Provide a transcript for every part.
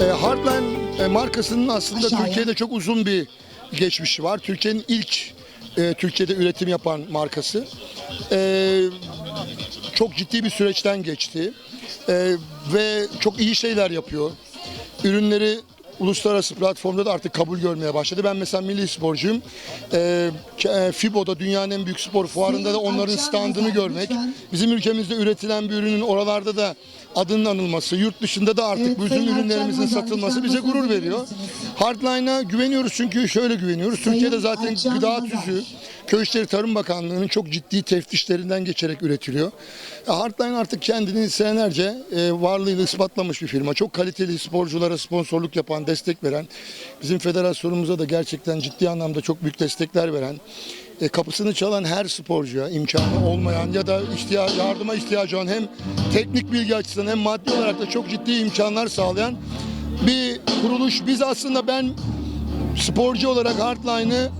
E, Hardline e, markasının aslında Aşağıya. Türkiye'de çok uzun bir geçmişi var. Türkiye'nin ilk e, Türkiye'de üretim yapan markası. E, çok ciddi bir süreçten geçti. E, ve çok iyi şeyler yapıyor. Ürünleri uluslararası platformda da artık kabul görmeye başladı. Ben mesela milli sporcuyum. E, e, FIBO'da dünyanın en büyük spor fuarında da onların standını görmek, bizim ülkemizde üretilen bir ürünün oralarda da adının anılması, yurt dışında da artık Evet, bütün Sayın ürünlerimizin Hocam, satılması bize gurur veriyor. Hardline'a güveniyoruz çünkü şöyle güveniyoruz. Türkiye'de zaten Ercan gıda tüzüğü Köy İşleri Tarım Bakanlığı'nın çok ciddi teftişlerinden geçerek üretiliyor. E, Hardline artık kendini senelerce e, varlığıyla ispatlamış bir firma. Çok kaliteli sporculara sponsorluk yapan, destek veren, bizim federasyonumuza da gerçekten ciddi anlamda çok büyük destekler veren, e, kapısını çalan her sporcuya imkanı olmayan ya da ihtiyaç, yardıma ihtiyacı olan hem teknik bilgi açısından hem maddi olarak da çok ciddi imkanlar sağlayan bir kuruluş. Biz aslında ben sporcu olarak Hardline'ı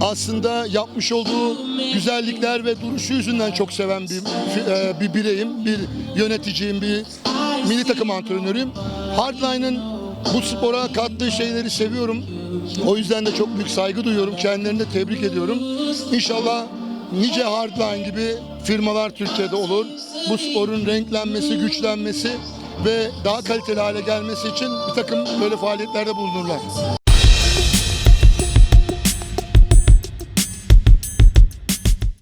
aslında yapmış olduğu güzellikler ve duruşu yüzünden çok seven bir e, bir bireyim, bir yöneticiyim, bir milli takım antrenörüyüm. Hardline'ın bu spora kattığı şeyleri seviyorum. O yüzden de çok büyük saygı duyuyorum. Kendilerini de tebrik ediyorum. İnşallah nice Hardline gibi firmalar Türkiye'de olur. Bu sporun renklenmesi, güçlenmesi ve daha kaliteli hale gelmesi için bir takım böyle faaliyetlerde bulunurlar.